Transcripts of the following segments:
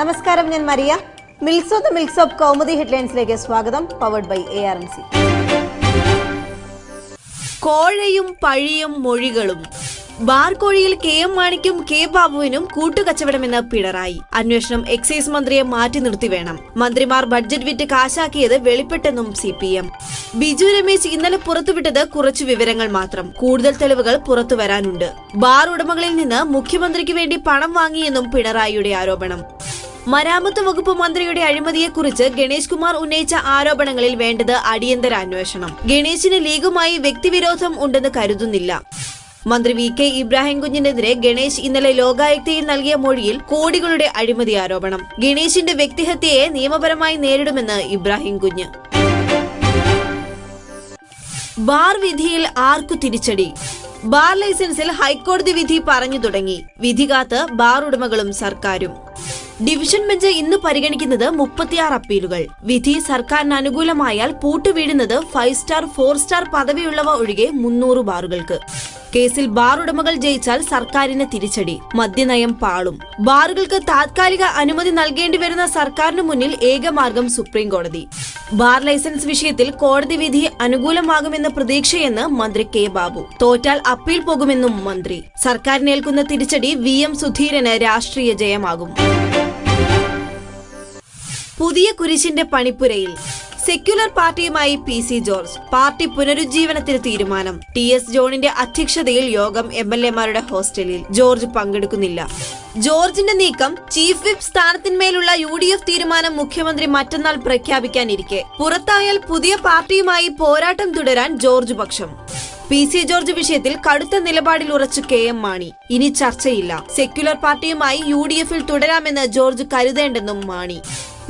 നമസ്കാരം ഞാൻ മരിയ. മിൽസോ ദ മിൽസ് ഓഫ് കൗമുദി ഹെഡ്ലൈൻസിലേക്ക് സ്വാഗതം powered by A R M C കോഴയും പഴിയും മൊഴികളും. ബാർകോഴിയിൽ കെ എം മാണിക്കും കെ ബാബുവിനും കൂട്ടുകച്ചവടമെന്ന് പിണറായി. അന്വേഷണം എക്സൈസ് മന്ത്രിയെ മാറ്റി നിർത്തി വേണം. മന്ത്രിമാർ ബഡ്ജറ്റ് വിറ്റ് കാശാക്കിയത് വെളിപ്പെട്ടെന്നും C P M. Biju Ramesh ഇന്നലെ പുറത്തുവിട്ടത് കുറച്ചു വിവരങ്ങൾ മാത്രം. കൂടുതൽ തെളിവുകൾ പുറത്തു വരാനുണ്ട്. ബാർ ഉടമകളിൽ നിന്ന് മുഖ്യമന്ത്രിക്ക് വേണ്ടി പണം വാങ്ങിയെന്നും പിണറായിയുടെ ആരോപണം. മരാമത്ത് വകുപ്പ് മന്ത്രിയുടെ അഴിമതിയെക്കുറിച്ച് ഗണേഷ് കുമാർ ഉന്നയിച്ച ആരോപണങ്ങളിൽ വേണ്ടത് അടിയന്തര അന്വേഷണം. ഗണേശിന് ലീഗുമായി വ്യക്തിവിരോധം ഉണ്ടെന്ന് കരുതുന്നില്ല. മന്ത്രി വി കെ ഇബ്രാഹിം കുഞ്ഞിനെതിരെ ഗണേശ് ഇന്നലെ ലോകായുക്തയിൽ നൽകിയ മൊഴിയിൽ കോടികളുടെ അഴിമതി ആരോപണം. ഗണേശിന്റെ വ്യക്തിഹത്യയെ നിയമപരമായി നേരിടുമെന്ന് ഇബ്രാഹിം കുഞ്ഞ് ബാർ വിധിയിൽ ആർക്കു തിരിച്ചടി? ബാർ ലൈസൻസിൽ ഹൈക്കോടതി വിധി പറഞ്ഞു തുടങ്ങി. വിധി കാത്ത് ബാർ ഉടമകളും സർക്കാരും. ഡിവിഷൻ ബെഞ്ച് ഇന്ന് പരിഗണിക്കുന്നത് മുപ്പത്തിയാറ് അപ്പീലുകൾ. വിധി സർക്കാരിന് അനുകൂലമായാൽ പൂട്ടുവീഴുന്നത് ഫൈവ് സ്റ്റാർ ഫോർ സ്റ്റാർ പദവിയുള്ളവ ഒഴികെ മുന്നൂറ് ബാറുകൾക്ക്. കേസിൽ ബാർ ഉടമകൾ ജയിച്ചാൽ സർക്കാരിന് തിരിച്ചടി. മദ്യനയം പാളും. ബാറുകൾക്ക് താത്കാലിക അനുമതി നൽകേണ്ടി വരുന്ന സർക്കാരിന് മുന്നിൽ ഏകമാർഗം സുപ്രീം കോടതി. ബാർ ലൈസൻസ് വിഷയത്തിൽ കോടതി വിധി അനുകൂലമാകുമെന്ന പ്രതീക്ഷയെന്ന് മന്ത്രി കെ ബാബു. തോറ്റാൽ അപ്പീൽ പോകുമെന്നും മന്ത്രി. സർക്കാരിനേൽക്കുന്ന തിരിച്ചടി വി എം സുധീരന് രാഷ്ട്രീയ ജയമാകും. പുതിയ കുരിശിന്റെ പണിപ്പുരയിൽ. സെക്യുലർ പാർട്ടിയുമായി പി സി ജോർജ് പാർട്ടി പുനരുജ്ജീവനത്തിന് തീരുമാനം. ടി എസ് ജോണിന്റെ അധ്യക്ഷതയിൽ യോഗം എം എൽ എമാരുടെ ഹോസ്റ്റലിൽ. ജോർജ് പങ്കെടുക്കുന്നില്ല. ജോർജിന്റെ നീക്കം ചീഫ് വിപ്പ് സ്ഥാനത്തിന്മേലുള്ള യു ഡി എഫ് തീരുമാനം മുഖ്യമന്ത്രി മറ്റന്നാൾ പ്രഖ്യാപിക്കാനിരിക്കെ. പുറത്തായാൽ പുതിയ പാർട്ടിയുമായി പോരാട്ടം തുടരാൻ ജോർജ് പക്ഷം. പി സി ജോർജ് വിഷയത്തിൽ കടുത്ത നിലപാടിൽ ഉറച്ചു കെ എം മാണി. ഇനി ചർച്ചയില്ല. സെക്യുലർ പാർട്ടിയുമായി യു ഡി എഫിൽ തുടരാമെന്ന് ജോർജ് കരുതേണ്ടെന്നും മാണി.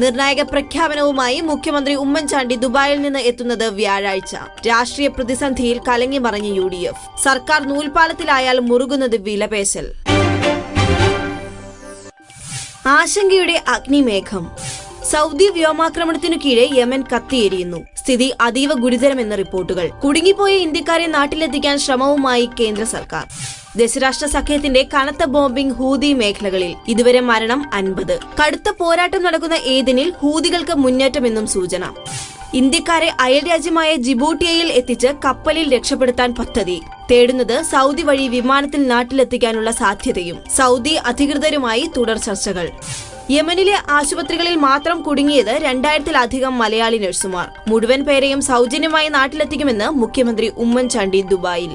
നിർണായക പ്രഖ്യാപനവുമായി മുഖ്യമന്ത്രി ഉമ്മൻചാണ്ടി ദുബായിൽ നിന്ന് എത്തുന്നത് വ്യാഴാഴ്ച. രാഷ്ട്രീയ പ്രതിസന്ധിയിൽ കലങ്ങി മറിഞ്ഞ യു ഡി എഫ്. സർക്കാർ നൂൽപാലത്തിലായാൽ മുറുകുന്നത് വിലപേശൽ. ആശങ്കയുടെ അഗ്നിമേഘം. സൗദി വ്യോമാക്രമണത്തിനു കീഴെ യമൻ കത്തിയെരിയുന്നു. സ്ഥിതി അതീവ ഗുരുതരമെന്ന റിപ്പോർട്ടുകൾ. കുടുങ്ങിപ്പോയ ഇന്ത്യക്കാരെ നാട്ടിലെത്തിക്കാൻ ശ്രമവുമായി കേന്ദ്ര സർക്കാർ. ദശരാഷ്ട്ര സഖ്യത്തിന്റെ കനത്ത ബോംബിംഗ് ഹൂതി മേഖലകളിൽ ഇതുവരെ മരണം അൻപത്. കടുത്ത പോരാട്ടം നടക്കുന്ന ഏതിനിൽ ഹൂതികൾക്ക് മുന്നേറ്റമെന്നും സൂചന. ഇന്ത്യക്കാരെ അയൽ രാജ്യമായ ജിബൂട്ടിയയിൽ എത്തിച്ച് കപ്പലിൽ രക്ഷപ്പെടുത്താൻ പദ്ധതി. തേടുന്നത് സൗദി വഴി വിമാനത്തിൽ നാട്ടിലെത്തിക്കാനുള്ള സാധ്യതയും. സൗദി അധികൃതരുമായി തുടർ ചർച്ചകൾ. യമനിലെ ആശുപത്രികളിൽ മാത്രം കുടുങ്ങിയത് രണ്ടായിരത്തിലധികം മലയാളി നഴ്സുമാർ. മുഴുവൻ പേരെയും സൗജന്യമായി നാട്ടിലെത്തിക്കുമെന്ന് മുഖ്യമന്ത്രി ഉമ്മൻചാണ്ടി ദുബായിൽ.